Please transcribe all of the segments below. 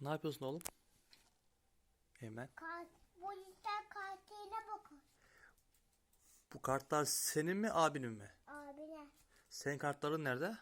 Ne yapıyorsun oğlum? Hemen. Kart, bu yüzden kartına bakın. Bu kartlar senin mi abinin mi? Abine. Senin kartların nerede?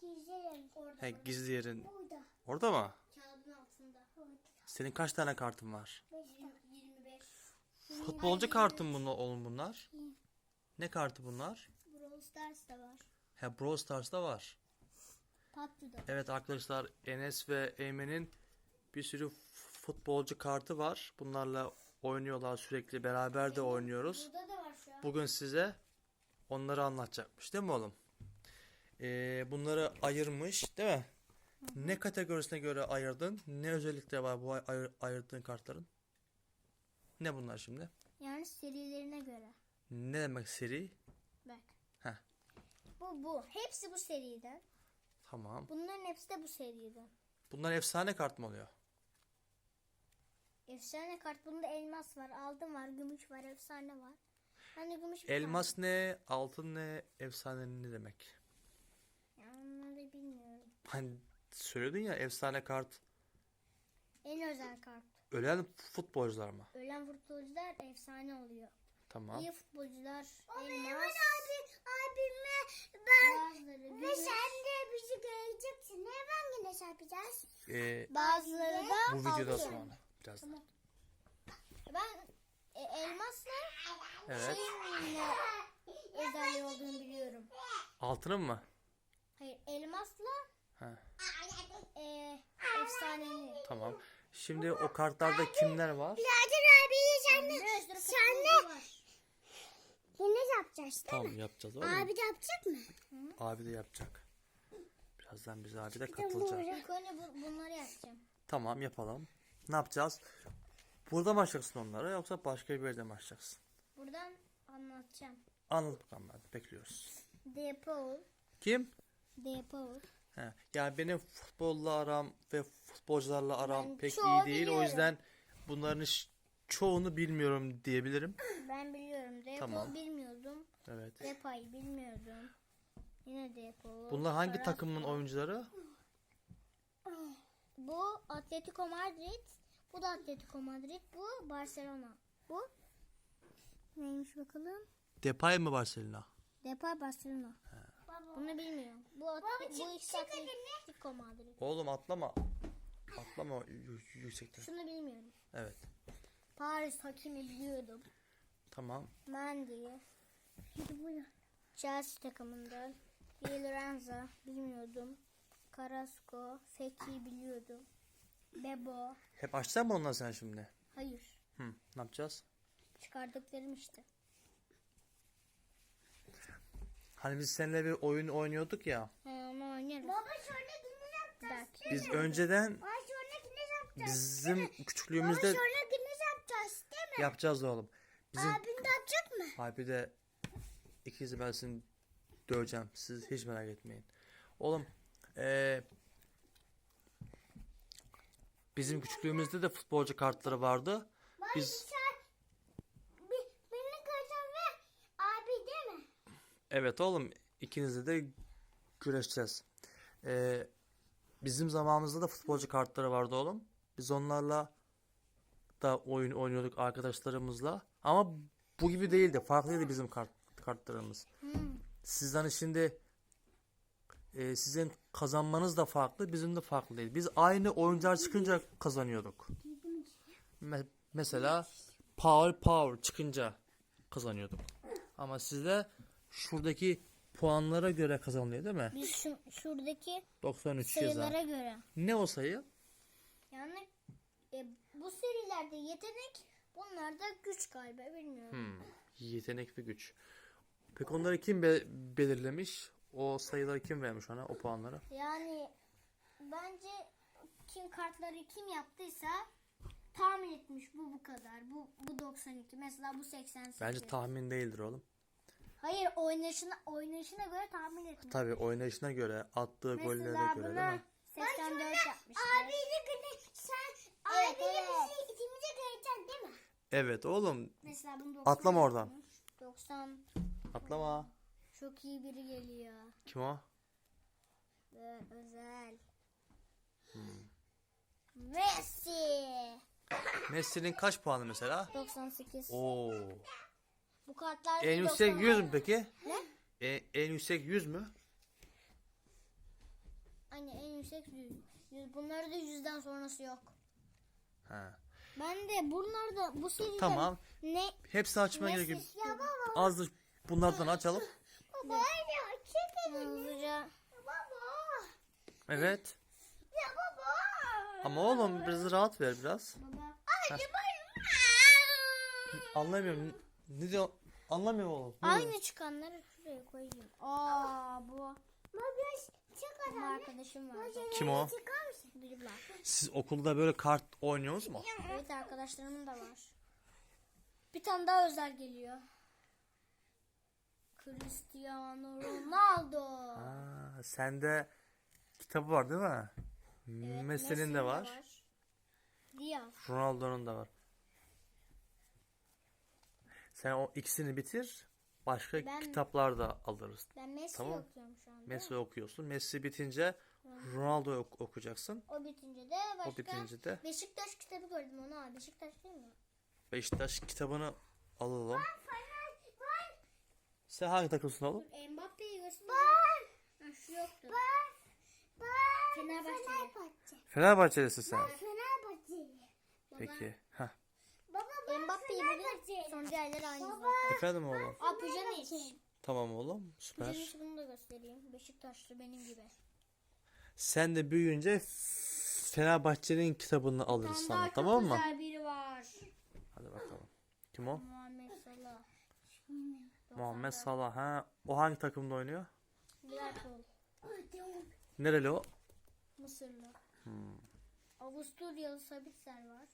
Gizlerim. Orada. He, gizli yerin. Burada. Orada mı? Kağıdın altında. Burada. Senin kaç tane kartın var? Beş tane. 25. Futbolcu kartın mı oğlum bunlar? Ne kartı bunlar? Brawl Stars da var. He Brawl Stars'ta var. PUBG'da. Evet arkadaşlar Enes ve Eymen'in bir sürü futbolcu kartı var. Bunlarla oynuyorlar sürekli beraber de oynuyoruz. Burada da var şu an. Bugün size onları anlatacakmış değil mi oğlum? Ee, bunları ayırmış değil mi? Ne kategorisine göre ayırdın? Ne özellikleri var bu ay- ayır- ayırdığın kartların? Ne bunlar şimdi? Yani serilerine göre. Ne demek seri? Bak. Heh. Bu bu. Hepsi bu seriden. Tamam. Bunların hepsi de bu seriden. Bunlar efsane kart mı oluyor? Efsane kart. Bunda elmas var, altın var, gümüş var, efsane var. Hani gümüş Elmas ne? Altın ne? Efsane ne demek? Ya onları bilmiyorum. Hani söyledin ya efsane kart. En özel kart. Ölen futbolcular mı? Ölen futbolcular efsane oluyor. Tamam. İyi futbolcular elmas. abi, abime ben Bazıları ve gümüş. sen de bizi göreceksin. Ne ben yine şey yapacağız? Ee, Bazıları da bu videoda altın. sonra. Biraz. Ben e, elmasla Evet. şeyin ne özelliği olduğunu biliyorum. Altının mı? Hayır elmasla Ha, e, efsanenin. tamam. Şimdi o kartlarda kimler var? Birader abi sen de, sen de var. Yine yapacağız değil Tamam mi? yapacağız oğlum. Abi de yapacak mı? Abi de yapacak. Birazdan biz abi de katılacak. İlk önce bu, bunları yapacağım. Tamam yapalım. Ne yapacağız? Burada mı açacaksın onları yoksa başka bir yerde mi açacaksın? Buradan anlatacağım. Anladım bakalım hadi bekliyoruz. Depo, Kim? depo. He. Yani benim futbolla aram ve futbolcularla aram Ben pek çoğu iyi değil. O biliyorum. yüzden bunların ş- çoğunu bilmiyorum diyebilirim. Ben biliyorum. Depo Tamam. bilmiyordum. Evet. Depayı bilmiyordum. Yine depo. Bunlar hangi Carrasco. takımın oyuncuları? Bu Atletico Madrid. Bu da Atletico Madrid. Bu Barcelona. Bu neymiş bakalım? Depay mı Barcelona? Depay Barcelona. Bunu bilmiyorum. Bu At- bu ikisi Atletico Madrid. Oğlum atlama. Atlama yü- yüksekten. Şunu bilmiyorum. Evet. Paris Hakimi biliyordum. Tamam. Mendy. Chelsea takımından. Di Lorenzo bilmiyordum. Carrasco, Fekir biliyordum. Bebo. Hep açacak mı onları sen şimdi? Hayır. Hı, ne yapacağız? Çıkardıklarım işte. Hani biz seninle bir oyun oynuyorduk ya. He, onu oynarız. Baba sonrakini yapacağız. Belki. Biz önceden Baba sonrakini yapacağız. bizim Baba küçüklüğümüzde yapacağız oğlum. Bizim Abin de yapacak mı? abi de ikinizi ben seni döveceğim. Siz hiç merak etmeyin. Oğlum eee bizim küçüklüğümüzde de futbolcu kartları vardı. Biz? Evet oğlum ikinizle de güreşeceğiz. Ee, bizim zamanımızda da futbolcu kartları vardı oğlum. Biz onlarla da oyun oynuyorduk arkadaşlarımızla. Ama bu gibi değildi. Farklıydı bizim kart, kartlarımız. Sizden şimdi e, sizin kazanmanız da farklı, bizim de farklı değil. Biz aynı oyuncular çıkınca kazanıyorduk. Me- mesela Power Power çıkınca kazanıyorduk. Ama sizde şuradaki puanlara göre kazanılıyor değil mi? Biz şu, şuradaki 93 yazan. sayılara göre. Ne o sayı? Yani e, bu serilerde yetenek bunlarda güç galiba bilmiyorum. Hmm, yetenek ve güç. Peki onları kim be- belirlemiş? O sayıları kim vermiş ona, o puanları? Yani bence kim kartları kim yaptıysa tahmin etmiş bu bu kadar. Bu bu 92 mesela bu 88. Bence tahmin değildir oğlum. Hayır oynayışına oynayışına göre tahmin etmiş. Tabii oynayışına göre, attığı gollere Mesela göre değil mi? 84 yapmışlar. Abiyle güne sen Evet, evet. bizi ikimize göreceksin değil mi? Evet oğlum. Mesela bunu 90 Atlama oradan. yapmış. 90 Atlama. Çok iyi biri geliyor. Kim o? Evet, özel. Messi. Messi'nin kaç puanı mesela? 98. Oo. Bu kartlar En yüksek 90. 100 mü peki? Ne? E, en yüksek 100 mü? Hani en yüksek 100. 100. Bunlarda yüzden sonrası yok. Ha. Ben de bunlarda bu seride Tamam. ne Hepsi açmaya gerek yok. Messi ya baba. Az da bunlardan açalım. Baba çek elini. Hızlıca Baba. Evet. Ya baba. Ama oğlum biraz rahat ver biraz. baba. Anlamıyorum. Ne diyor? Anlamıyorum oğlum. Ne diyor? Aynı çıkanları şuraya koyayım. Aa bu. Baba Benim arkadaşım var. Kim o? Var. Siz okulda böyle kart oynuyorsunuz mu? Evet arkadaşlarımın da var. Bir tane daha özel geliyor. Cristiano Ronaldo. Aa, sende kitabı var değil mi? Evet, Messi'nin de var. Diaz. Ronaldo'nun da var. Sen o ikisini bitir. Başka Ben- kitaplar da alırız. Ben Messi Tamam. okuyorum şu anda. Messi okuyorsun. Messi bitince Ronaldo'yu ok- okuyacaksın. O bitince de başka O bitince de Beşiktaş kitabı gördüm onu abi. Beşiktaş değil mi? Beşiktaş kitabını alalım. Sen hangi takımsın oğlum? Mbappe'yi göster. Ha, şu yoktu. Ben Fenerbahçe. Fenerbahçe. Fenerbahçelisin sen. Fenerbahçe. Peki. Heh. Mbappe'yi bugün son diğerleri aynı zaten. Efendim oğlum. Aa Pjanic. Tamam oğlum. Süper. Pjanic bunu da göstereyim. Beşiktaşlı benim gibi. Sen de büyüyünce Fenerbahçe'nin kitabını alırız Ondan sana. çok Tamam mı? güzel biri var. Hadi bakalım. Kim o? Muhammed Salah. Muhammed Salah. Ha, o hangi takımda oynuyor? Liverpool. Nereli o? Mısırlı. Hmm. Avusturyalı Sabitzer var.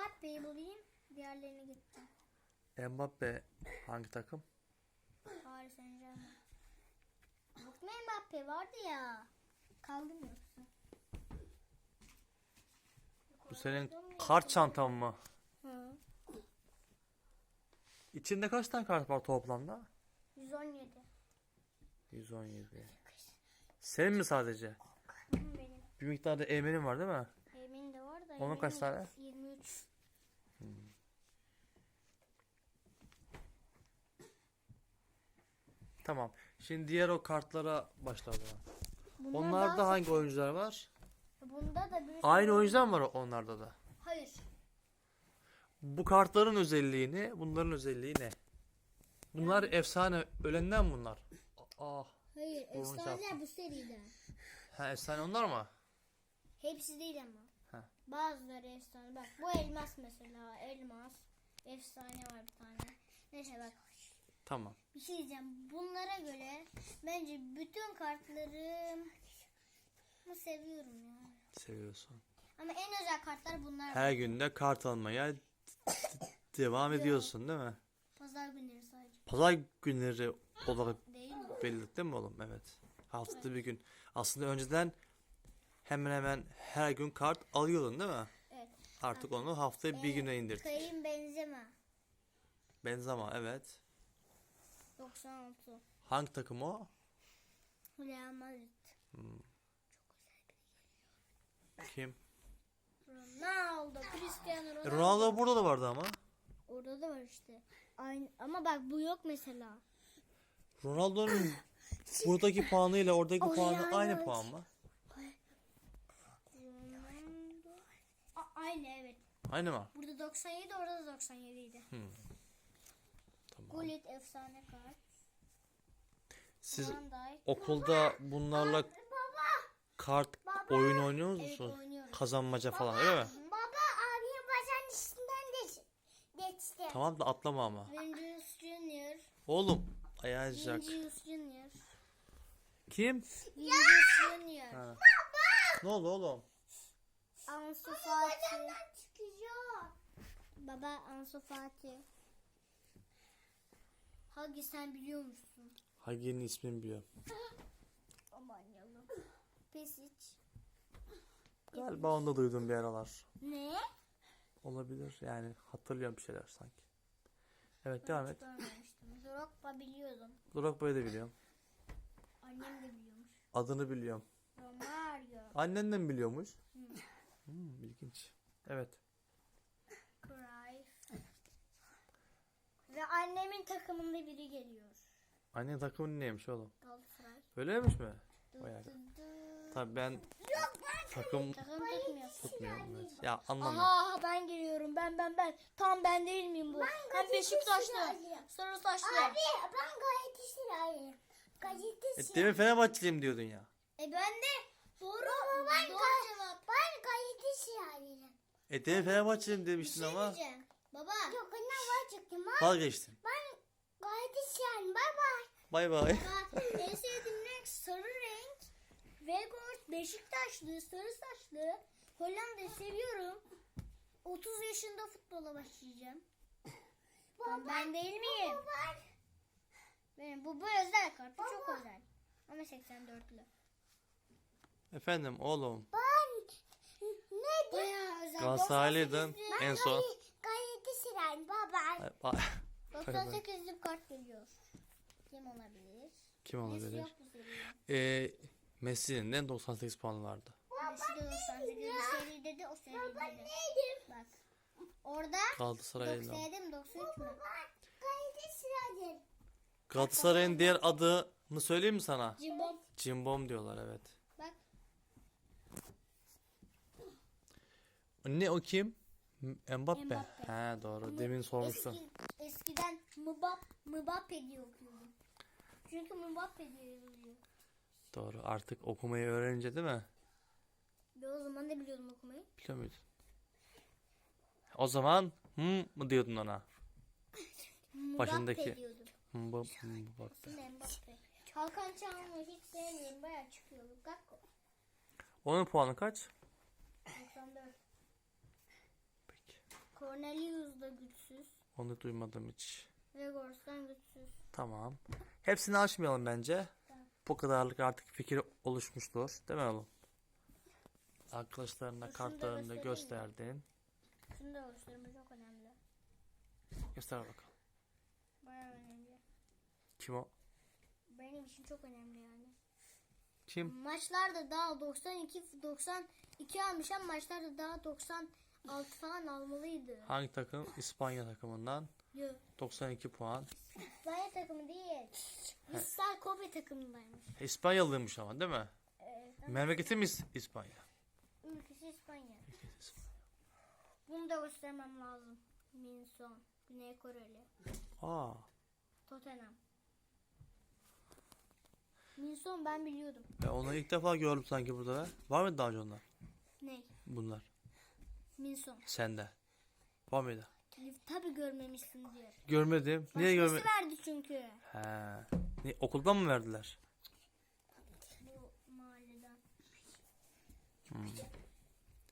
Mbappe'yi bulayım. Diğerlerini gittim. Mbappe hangi takım? Paris Saint Germain. Yok mu Mbappe vardı ya. Kaldı mı yoksa? Bu senin kart çantan mı? Hı. İçinde kaç tane kart var toplamda? 117. 117. Senin mi sadece? Benim. Bir miktarda Eymen'in var değil mi? Emin de var da. Onun kaç tane? 23. Tamam. Şimdi diğer o kartlara. Bunlar Onlarda daha- hangi oyuncular var? Bunda da bir Aynı oyuncular mı var onlarda da? Hayır. Bu kartların özelliği ne? Bunların özelliği ne? Bunlar efsane. Ölenden bunlar. Ah. Hayır. Burnu Efsaneler çarptı. bu seriden. Ha efsane onlar mı? Hepsi değil ama. Ha. Bazıları efsane. Bak bu elmas mesela. Elmas. Efsane var bir tane. Neyse bak. Tamam. Bir şey diyeceğim. Bunlara göre bence bütün kartlarımı seviyorum ya. Seviyorsun. Ama en özel kartlar bunlar. Her günde kart almaya devam ediyorsun değil mi? Pazar günleri sadece. Pazar günleri olarak Değil mi? belirttin mi oğlum? Evet. Haftada bir gün. Aslında önceden hemen hemen her gün kart alıyordun değil mi? Evet. Artık onu haftaya bir güne indirdik. Kayın benzeme. Benzema evet. 96. Hangi takım o? Real Madrid. Kim? Ronaldo. Cristiano E, Ronaldo. Ronaldo burada da vardı ama. Orada da var işte. Aynı ama bak bu yok mesela. Ronaldo'nun buradaki puanıyla oradaki O puanı yani aynı puan mı? Ronaldo. A- aynı evet. Aynı mı? Burada 97 orada da 97 idi. Tamam. Gullit efsane kart. Siz Van Dijk. okulda bunlarla kart oyun oynuyor Evet musunuz? oynuyoruz. Kazanmaca falan öyle mi? Baba abiye bacağın üstünden geç, geçti. Tamam da atlama ama. Vinicius Junior. Oğlum ayağacak. Vinicius Junior. Kim? Vinicius Junior. Ha. Ne oldu oğlum? Ansu Fati. Çıkıyor. Baba Ansu Fati. Hagi sen biliyor musun? Hagi'nin ismini biliyorum. Aman yalım. Pesic. Galiba onu da duydum bir aralar. Ne? Olabilir yani hatırlıyorum bir şeyler sanki. Evet devam et. Görmemiştim. Drogba biliyordum. Drogba'yı da biliyorum. Annem de biliyormuş. Adını biliyorum. Romario, Annen de mi biliyormuş? Hmm, ilginç. Evet. Ve annemin takımında biri geliyor. Annen takımın neymiş oğlum? Galatasaray. Öyleymiş mi? Dı. Tabii ben takım Takım tutmuyor. tutmuyorum. Evet. Ya anlamıyorum. Aha ben geliyorum. Ben ben ben. Tam ben değil miyim bu? Hem Beşiktaşlı. Sarı saçlı. Abi ben. Gayet E, İsrail. demin Fenerbahçeliyim diyordun ya. E ben de doğru. ben doğru gay- cevap. Ben gayet İsrail'im. E demin Fenerbahçeliyim demiştin şey ama diyeceğim. Baba. Yok ne var çıktım ha? vazgeçtin. Ben gayet İsrail'im. Bay bay. Bay bay. Baba en sevdiğim renk sarı renk. Vegors Beşiktaşlı, sarı saçlı. Hollanda'yı seviyorum. 30 yaşında futbola başlayacağım. Ben, ben değil miyim? Benim bu bu özel kartı çok özel. Ama 84'lü. Efendim oğlum. Ben ne. Galatasaraylıydın 98'li en son. Bay bay. Ba- 98'li kart geliyor. Kim olabilir? Kim Messi olabilir? yok bu seride. E, Messi'nin de 98 puanı vardı. Messi de 98'li seride de o seride de. Neydim? Bak. Orada Galatasaray'ın. 97 mi 93 mü? İsrail'im. Galatasaray'ın diğer adını söyleyeyim mi sana? Cimbom. Cimbom diyorlar evet. Bak. Ne o kim? M- Mbappe. Mbappe. He doğru. Demin sormuştun. Eski, eskiden Mbap, Mbappe diye okuyordum. Çünkü Mbappe diye yazılıyor. Doğru. Artık okumayı öğrenince değil mi? Ben o zaman da biliyordum okumayı. Biliyor muydun? O zaman hı mı diyordun ona? Mbappe Başındaki. diyordum. Mbappe. Mbappe. Mbappe. Hakan Çalhanoğlu hiç sevmiyorum. Bayağı çıkıyor. Gakko. Onun puanı kaç? 94. Cornelius da güçsüz. Onu duymadım hiç. Vegors'tan güçsüz. Tamam. Hepsini açmayalım bence. Bu kadarlık artık fikir oluşmuştur. Değil mi oğlum? Arkadaşlarına Şunu kartlarını da göstereyim mi? gösterdin. Şunu da gösterme çok önemli. Göster bakalım. Bayağı önemli. Kim o? Benim için çok önemli yani. Kim? Maçlarda daha 92 92 almış ama maçlarda daha 96 falan almalıydı. Hangi takım? İspanya takımından. Yok. 92 puan. İspanya takımı değil. Vissel Kobe takımındaymış. İspanyalıymış ama değil mi? Evet. Memleketi mi İs- İspanya? Ülkesi İspanya. Bunu da göstermem lazım. Minson. Güney Koreli. Aa, Tottenham. Minson ben biliyordum. ben onu ilk defa gördüm sanki burada. Var mıydı daha önce onlar? Ne? Bunlar. Minson. Sende. Var mıydı? Tabi görmemişsindir. Görmedim. Niye Başkası görme? verdi çünkü. He. Ne, okuldan mı verdiler? Bu mahalleden.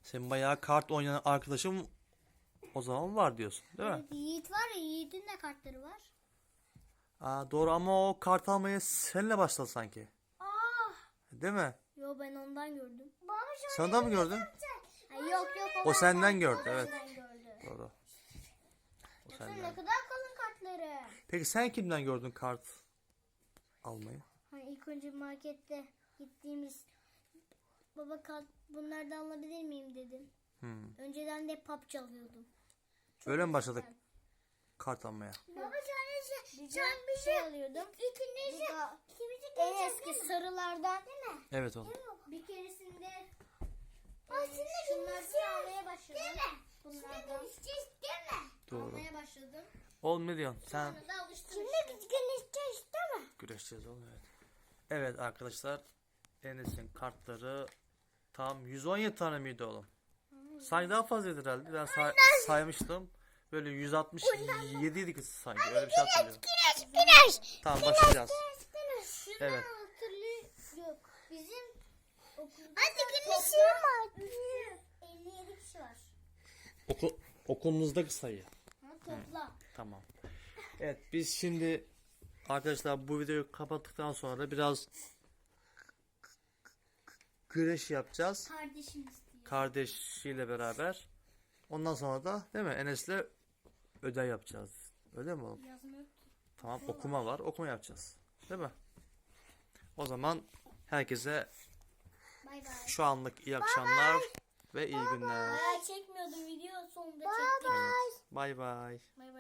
Senin bayağı kart oynayan arkadaşım o zaman var diyorsun. Değil mi? Evet, Yiğit var ya Yiğit'in de kartları var. Aa, doğru ama o kart almaya seninle başladı sanki. Aa! Değil mi? Yo ben ondan gördüm. Baba şu Sen de mi gördün? Ay, yok yok O senden gördü o evet. gördü. Doğru. O Baksana ne senden. kadar kalın kartları. Peki sen kimden gördün kart almayı? Hani ilk önce markette gittiğimiz baba kart bunlardan alabilir miyim dedim. Hmm. Önceden de pap çalıyordum. Öyle mi başladık kart almaya? Baba sen şey, Bir sen bir şey alıyordum. da ikimizi en eski sarılardan değil mi? Evet oğlum. Bir keresinde Aslında bilgisayar, almaya başladım. Değil mi? Bunlardan Gideceğiz değil mi? Doğru. almaya başladım. Oğlum ne diyorsun? Sen Şimdi biz gideceğiz değil mi? güreşeceğiz oğlum evet. Evet arkadaşlar Enes'in kartları tam 117 tane miydi oğlum? Sanki daha fazlaydı herhalde. Ben say- saymıştım. Böyle 167 idi sanki. Öyle bir şey hatırlıyorum. Güneş güneş. Tamam başlayacağız. Şunu Evet. hatırlıyor. Yok. Bizim Hadi güneşim var. 57 kişi var. Okul, okulumuzdaki sayı. Ha, topla. Tamam. Evet biz şimdi arkadaşlar bu videoyu kapattıktan sonra biraz güreş yapacağız. Kardeşim istiyor. Kardeşiyle beraber. Ondan sonra da değil mi Enes'le ödev yapacağız. Öyle mi oğlum? Yazma yok. Tamam okuma var. Okuma yapacağız. Değil mi? O zaman herkese Bay bay. şu anlık iyi akşamlar ve iyi günler. Bayağı çekmiyordum video sonunda Bye çektim. bye. Bay bay. Bay